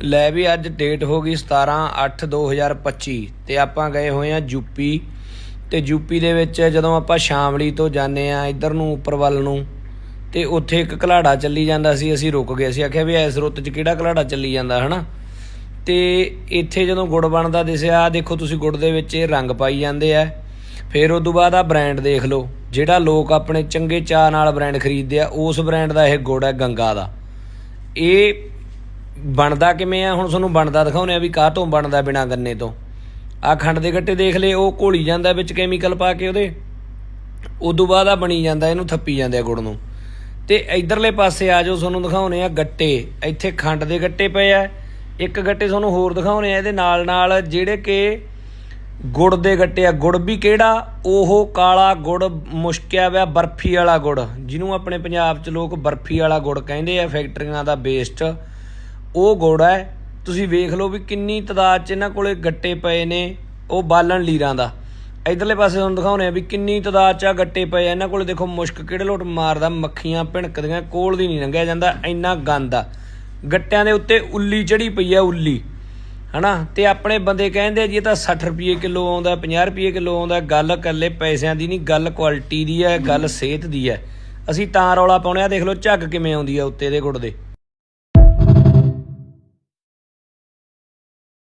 ਲੈ ਵੀ ਅੱਜ ਡੇਟ ਹੋ ਗਈ 17/8/2025 ਤੇ ਆਪਾਂ ਗਏ ਹੋਏ ਆ ਯੂਪੀ ਤੇ ਯੂਪੀ ਦੇ ਵਿੱਚ ਜਦੋਂ ਆਪਾਂ ਸ਼ਾਮਲੀ ਤੋਂ ਜਾਂਦੇ ਆ ਇੱਧਰ ਨੂੰ ਉੱਪਰ ਵੱਲ ਨੂੰ ਤੇ ਉੱਥੇ ਇੱਕ ਘਲਾੜਾ ਚੱਲੀ ਜਾਂਦਾ ਸੀ, ਅਸੀਂ ਰੁਕ ਗਏ ਸੀ। ਆਖਿਆ ਵੀ ਇਸ ਰੁੱਤ 'ਚ ਕਿਹੜਾ ਘਲਾੜਾ ਚੱਲੀ ਜਾਂਦਾ, ਹਨਾ? ਤੇ ਇੱਥੇ ਜਦੋਂ ਗੁੜ ਬਣਦਾ ਦਿਸਿਆ, ਆਹ ਦੇਖੋ ਤੁਸੀਂ ਗੁੜ ਦੇ ਵਿੱਚ ਇਹ ਰੰਗ ਪਾਈ ਜਾਂਦੇ ਆ। ਫਿਰ ਉਸ ਤੋਂ ਬਾਅਦ ਆ ਬ੍ਰਾਂਡ ਦੇਖ ਲਓ, ਜਿਹੜਾ ਲੋਕ ਆਪਣੇ ਚੰਗੇ ਚਾਹ ਨਾਲ ਬ੍ਰਾਂਡ ਖਰੀਦਦੇ ਆ, ਉਸ ਬ੍ਰਾਂਡ ਦਾ ਇਹ ਗੁੜ ਹੈ ਗੰਗਾ ਦਾ। ਇਹ ਬਣਦਾ ਕਿਵੇਂ ਆ? ਹੁਣ ਤੁਹਾਨੂੰ ਬਣਦਾ ਦਿਖਾਉਨੇ ਆ ਵੀ ਕਾਹ ਤੋਂ ਬਣਦਾ ਬਿਨਾ ਗੰਨੇ ਤੋਂ। ਆ ਖੰਡ ਦੇ ਗੱਟੇ ਦੇਖ ਲਏ, ਉਹ ਘੋਲੀ ਜਾਂਦਾ ਵਿੱਚ ਕੈਮੀਕਲ ਪਾ ਕੇ ਉਹਦੇ। ਉਦੋਂ ਬਾਅਦ ਆ ਬਣੀ ਜਾਂਦਾ, ਇਹਨੂੰ ਥੱਪੀ ਜਾਂਦੇ ਆ ਗੁੜ ਨੂੰ। ਤੇ ਇਧਰਲੇ ਪਾਸੇ ਆ ਜਾਓ, ਤੁਹਾਨੂੰ ਦਿਖਾਉਨੇ ਆ ਗੱਟੇ। ਇੱਥੇ ਖੰਡ ਦੇ ਗੱਟੇ ਪਏ ਆ। ਇੱਕ ਗੱਟੇ ਤੁਹਾਨੂੰ ਹੋਰ ਦਿਖਾਉਨੇ ਆ, ਇਹਦੇ ਨਾਲ ਨਾਲ ਜਿਹੜੇ ਕਿ ਗੁੜ ਦੇ ਗੱਟੇ ਆ। ਗੁੜ ਵੀ ਕਿਹੜਾ? ਉਹ ਕਾਲਾ ਗੁੜ ਮੁਸ਼ਕਿਆ ਹੋਇਆ, ਬਰਫੀ ਵਾਲਾ ਗੁੜ। ਜਿਹਨੂੰ ਆਪਣੇ ਪੰਜਾਬ 'ਚ ਲੋਕ ਬਰਫੀ ਵਾਲਾ ਗੁੜ ਕਹਿੰਦੇ ਆ, ਫੈਕਟਰੀਆਂ ਦਾ ਬੇਸਟ ਉਹ ਗੁੜ ਹੈ। ਤੁਸੀਂ ਵੇਖ ਲਓ ਵੀ ਕਿੰਨੀ ਤਦਾਦ 'ਚ ਇਹਨਾਂ ਕੋਲੇ ਗੱਟੇ ਪਏ ਨੇ, ਉਹ ਬਾਲਣ ਲੀਰਾਂ ਦਾ। ਇਧਰਲੇ ਪਾਸੇ ਤੁਹਾਨੂੰ ਦਿਖਾਉਣੇ ਆ ਵੀ ਕਿੰਨੀ ਤਦਾਦ 'ਚ ਆ ਗੱਟੇ ਪਏ ਆ। ਇਹਨਾਂ ਕੋਲੇ ਦੇਖੋ ਮੁਸ਼ਕ ਕਿਹੜੇ ਲੋਟ ਮਾਰਦਾ, ਮੱਖੀਆਂ ਭਿਣਕਦੀਆਂ ਕੋਲ ਦੀ ਨਹੀਂ ਲੰਘਿਆ ਜਾਂਦਾ, ਇੰਨਾ ਗੰਦ ਆ। ਗੱਟਿਆਂ ਦੇ ਉੱਤੇ ਉੱਲੀ ਚੜੀ ਪਈ ਆ, ਉੱਲੀ। ਹਨਾ? ਤੇ ਆਪਣੇ ਬੰਦੇ ਕਹਿੰਦੇ ਜੀ, ਇਹ ਤਾਂ 60 ਰੁਪਏ ਕਿਲੋ ਆਉਂਦਾ 50 ਰੁਪਏ ਕਿਲੋ ਆਉਂਦਾ, ਗੱਲ ਇਕੱਲੇ ਪੈਸਿਆਂ ਦੀ ਨਹੀਂ, ਗੱਲ ਕੁਆਲਿਟੀ ਦੀ ਹੈ ਗੱਲ ਸਿਹਤ ਦੀ ਹੈ ਅਸੀਂ ਤਾਂ ਰੌਲਾ ਪਾਉਣੇ ਆ, ਦੇਖ ਲਓ ਝੱਗ ਕਿਵੇਂ ਆਉਂਦੀ ਆ ਉੱਤੇ ਦੇ ਗੁੜ ਦੇ।